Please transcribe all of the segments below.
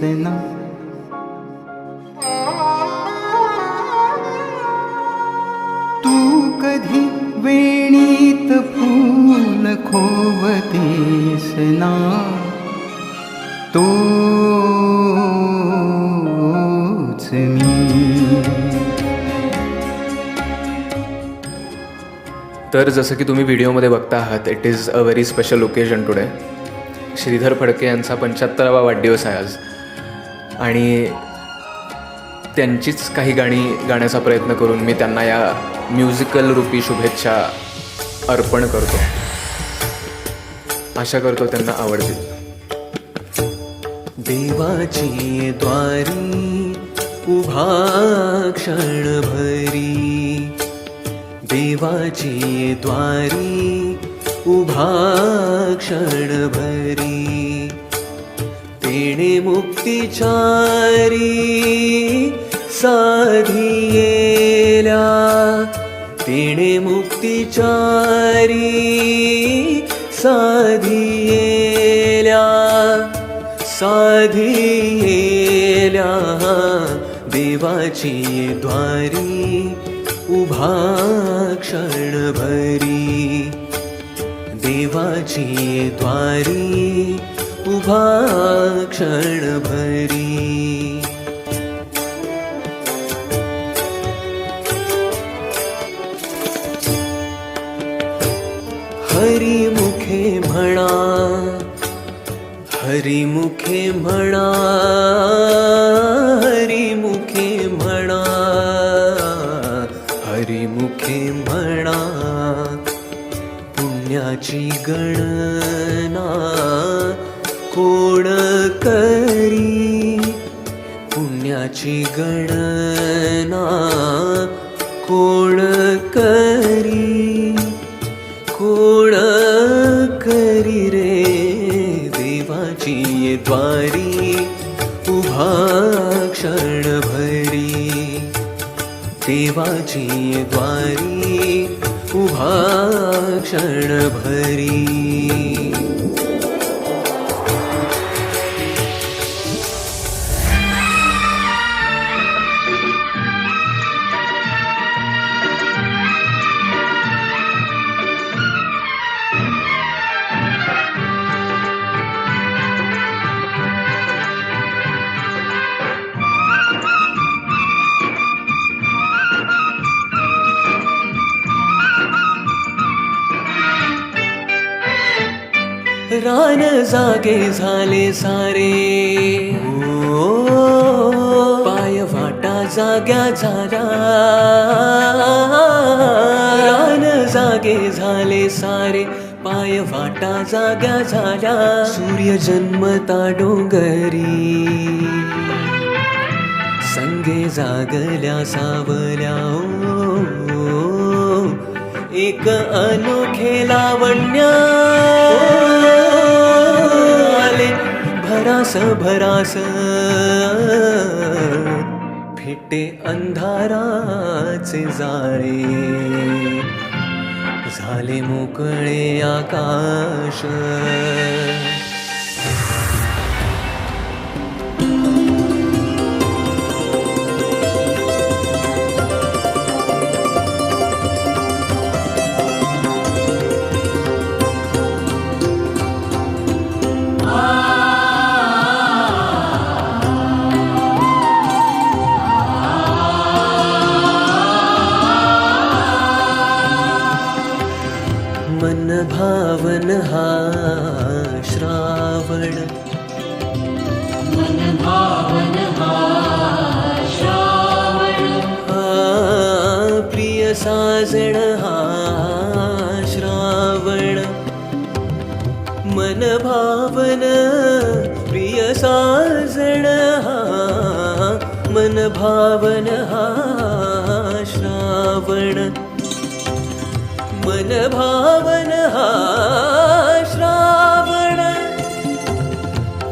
ठोवतेस तू कधी वेणीत फूल खोवतेस ना? तो तर जसं की तुम्ही व्हिडिओमध्ये बघता आहात it is a very special occasion today Shridhar Phadke यांचा पंच्याहत्तरावा वाढदिवस आहे आज. आणि त्यांचीच काही गाणी गाण्याचा प्रयत्न करून मी त्यांना या म्युझिकल रूपी शुभेच्छा अर्पण करतो. आशा करतो त्यांना आवडतील. देवाची द्वारी उभा क्षणभरी देवाची द्वारी उभा क्षणभरी तेणे मुक्तिचारी साधियेल्या तेणे मुक्तिचारी साधियेल्या साधियेल्या देवाची द्वारी उभा क्षणभरी। देवाची द्वारी उभा क्षणभरी हरिमुखे म्हणा हरिमुखे म्हणा हरिमुखे म्हणा हरिमुखे म्हणा पुण्याची गण पुण्याची गणना कोण करी? कोण करी रे देवाची द्वारी? उभा क्षणभरी देवाची द्वारी? उभा क्षणभरी जागे झाले सारे. पाय वाटा जाग्या झाला. रान जागे झाले सारे. पाय वाटा जाग्या झाला. सूर्य जन्मता डोंगरी. संगे जागल्या सावल्या. ओ, एक अनोखे लावण्या. आले भरास भरास। फिटे अंधाराचे जाळे झाले मोकळे आकाश। साजण हा श्रावण. मन भावन प्रिय साजण हा मन भावन हा श्रावण. मन भावन हा श्रावण.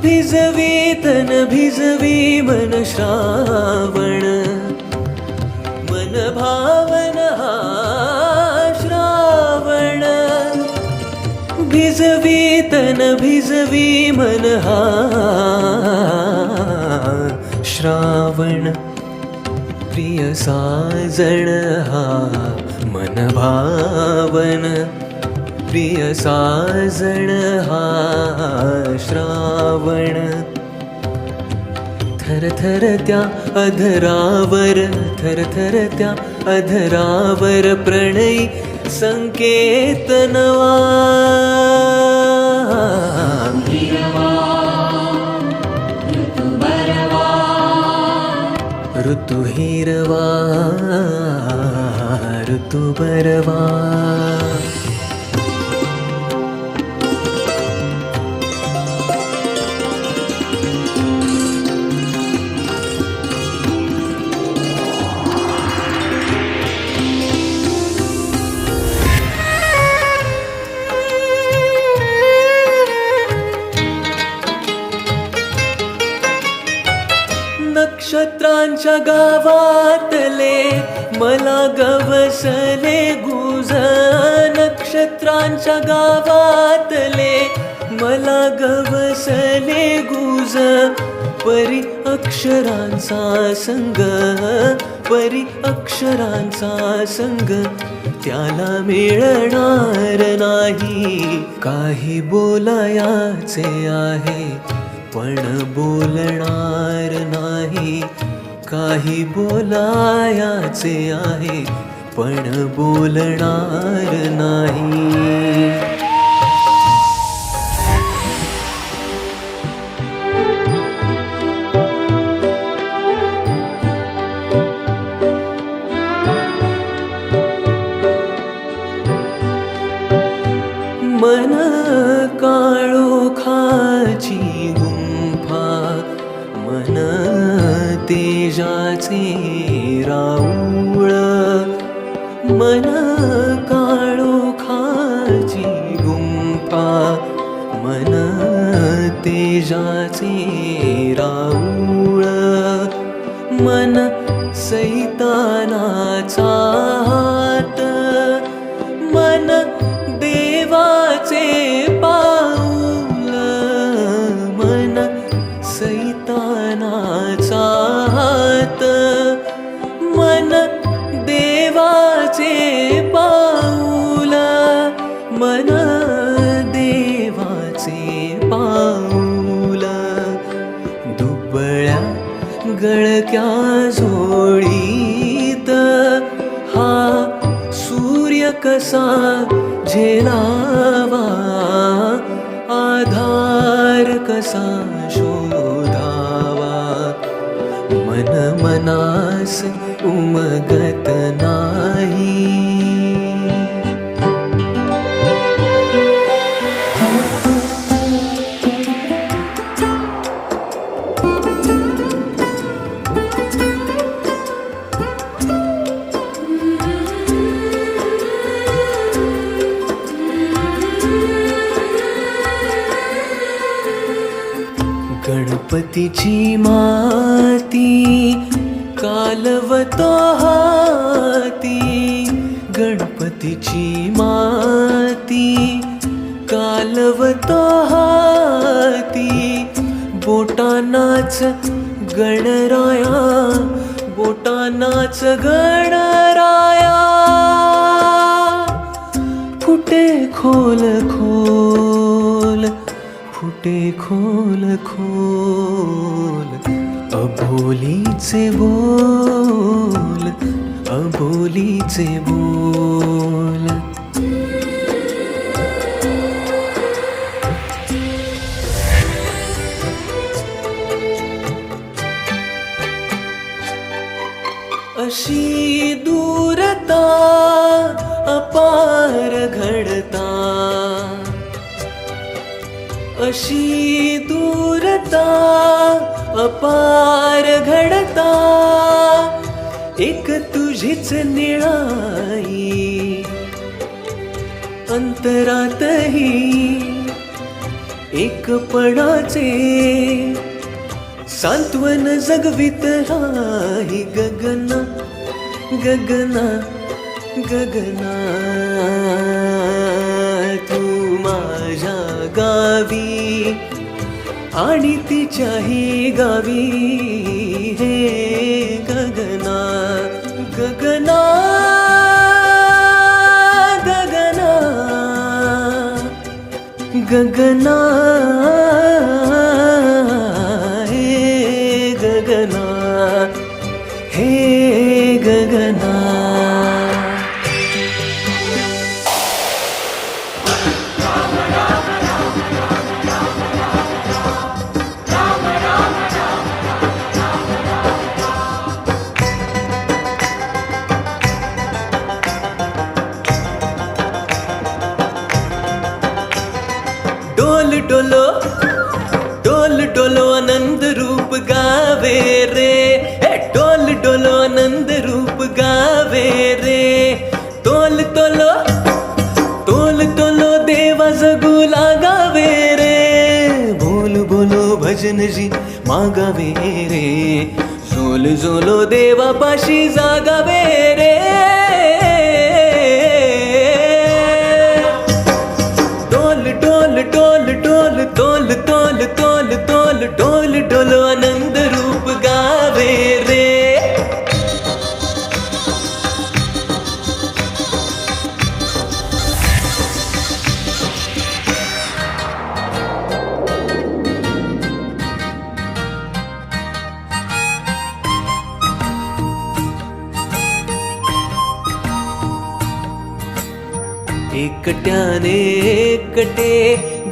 भिजवी तन भिजवी मन श्रावण. मन भावन श्रावण। भिजवी तन भिजवी मन हा श्रावण। प्रिय साजण हा मन भावन। प्रिय साजण हा श्रावण। थर थर त्या अधरावर थर थर त्या अधरावर प्रणय ऋतु ऋतुहीरवा ऋतुबरवा। वाटले मला गवसले गुज नक्षत्रांच्या गावातले मला गवसले गुज परी अक्षरांचा संग परी अक्षरांचा संग. त्याला मिळणार नाही काही बोलायाचे आहे पण बोलणार नाही. काही बोलायाचे आहे पण बोलणार नाही. तेजाचे राऊळ मन सैतानाचा गळक्या झोळीत हा सूर्य कसा झेलावा? आधार कसा शोधावा? मन मनास उमगत नाही गणपतीची माती कालवतो हाती. गणपतीची माती कालवतो हाती. बोटानाच गणराया बोटानाच गणराया. फुटे खोल खोल फुटे खोल खोल अबोलीचे बोल अबोलीचे बोल. अशी दूरता अशी दूरता अपार घडता. एक तुझीच निळाई अंतरातही एकपणाचे सांत्वन जगवित राही गगना गगना गगना तू माझ्या गावी आणि तिच्याही गावी हे गगना गगना गगना गगना. ಡೋಲು ಡೋಲೋ ಡೋಲು ಡೋಲೋ ಆನಂದ ರೂಪ ಗಾವೆ ರೇ ಡೋಲು ಡೋಲೋ ಆನಂದ ರೂಪ ಗಾವೆ ರೇ ತೋಲು ತೋಲೋ ತೋಲು ತೋಲೋ ದೇವ ಜಗುಲಾ ಗಾವೆ ರೇ ಬೋಲು ಬೋಲೋ ಭಜನ ಜಿ ಮಾಗಾವೆ ರೇ ಸೋಲು ಸೋಲು ದೇವ ಪಾಶಿ ಜಾಗವೇ ರೇ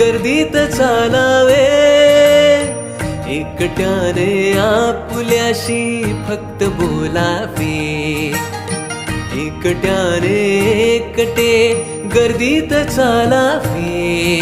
गर्दीत चालावे. एकट्याने आपुल्याशी फक्त बोलावे. एकट्याने एकटे गर्दीत चालावे.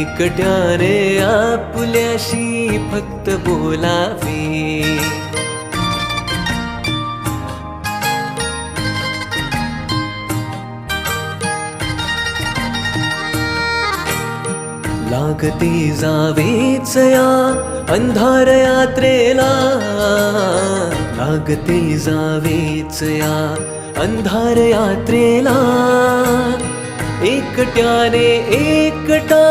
एकट्याने आपुल्याशी फक्त बोलावे. लागते जावेच या अंधार यात्रेला. लागते जावेच या अंधार यात्रेला. एकट्याने एकटा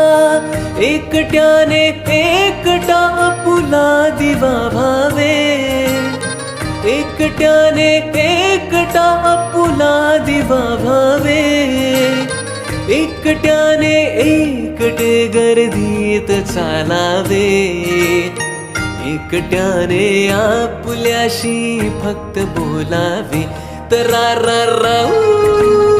एकट्याने एकटा पुला दिवा भावे. एकट्याने एकटा पुला दिवा भावे. एकट्याने एकटे गर्दीत चालावे. एकट्याने आपुल्याशी फक्त बोलावे. तर रा रा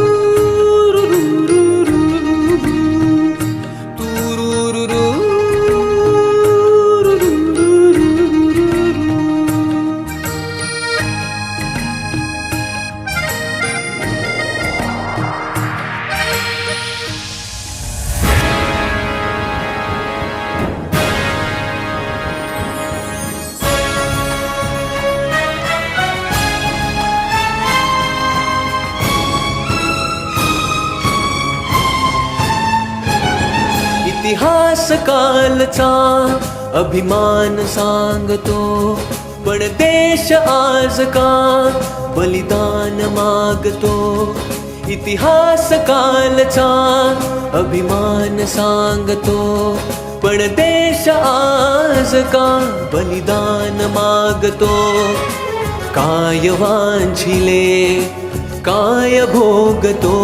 अभिमान सांगतो पण देश आज का बलिदान मागतो? इतिहास कालचा अभिमान सांगतो पण देश आज का बलिदान मागतो? काय वांछिले काय भोगतो?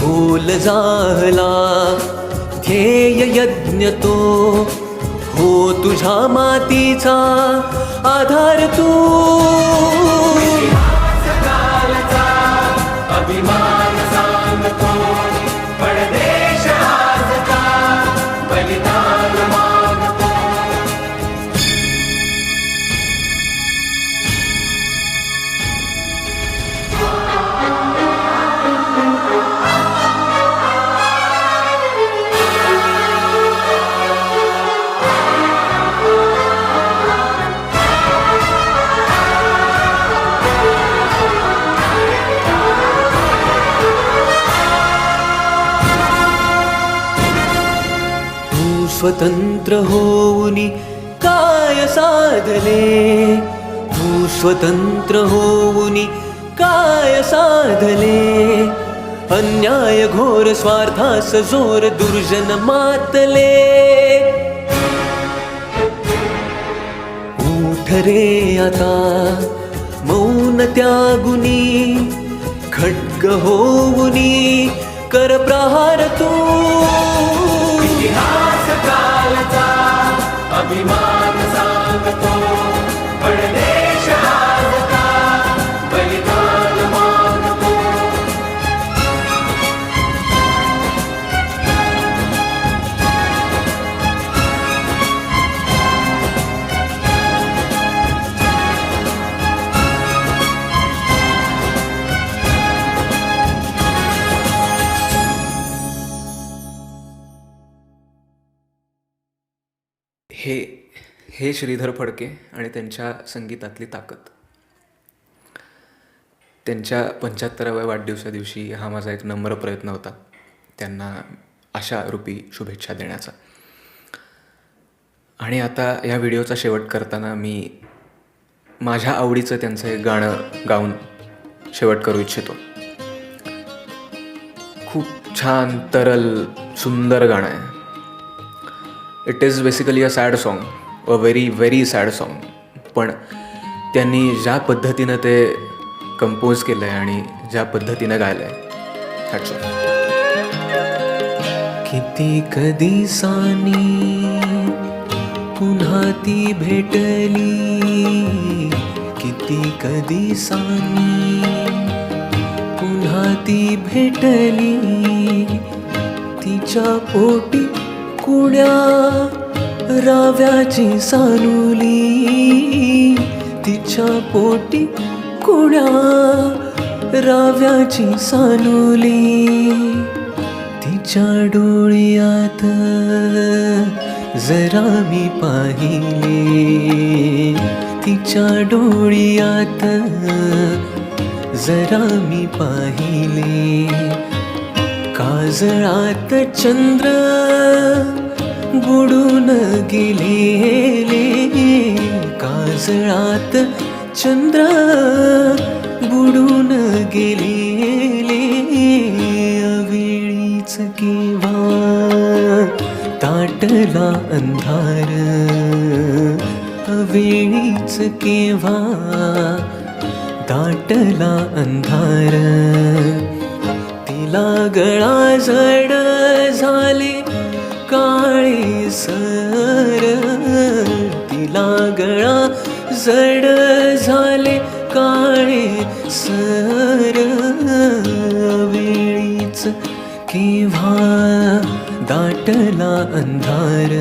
भूल जाहला ध्येय यज्ञ तो हो तुझ्या मातीचा आधार तू. स्वतंत्र होऊनी काय साधले? तू स्वतंत्र होऊनी काय साधले? अन्याय घोर स्वार्थास जोर दुर्जन मातले. उठ रे आता मौन त्यागुनी खड्ग होऊनी कर प्रहार तू. इतिहास कालचा अभिमान श्रीधर फडके आणि त्यांच्या संगीतातली ताकद. त्यांच्या पंच्याहत्तराव्या वाढदिवसा दिवशी हा माझा एक नम्र प्रयत्न होता. त्यांना अशा रूपी शुभेच्छा देण्याचा. आणि आता या व्हिडिओचा शेवट करताना मी माझ्या आवडीचं त्यांचं एक गाणं गाऊन शेवट करू इच्छितो. खूप छान तरल सुंदर गाणं आहे. It is basically a sad song a very very sad song पण त्यांनी ज्या पद्धतीनं ते कंपोज केलं आहे आणि ज्या पद्धतीनं गायलं आहे हॅट्स किती कधी सानी पुन्हा ती भेटली. किती कधी सानी पुन्हा ती भेटली. तिच्या पोटी कुण्या राव्याची सानुली तिच्या पोटी कुण्या? राव्याची सानुली तिच्या डोळ्यात जरा मी पाहिले. तिच्या डोळ्यात जरा मी पाहिले. काजळात चंद्र बुडून गेलेले काजळात चंद्र बुडून गेलेले अवेळीच केव्हा ताटला अंधार अवेळीच केव्हा दाटला अंधार. तिला गळा जड झाले काळी सर तिला गळा जड झाले काळे सर वेळीच केव्हा दाटला अंधार?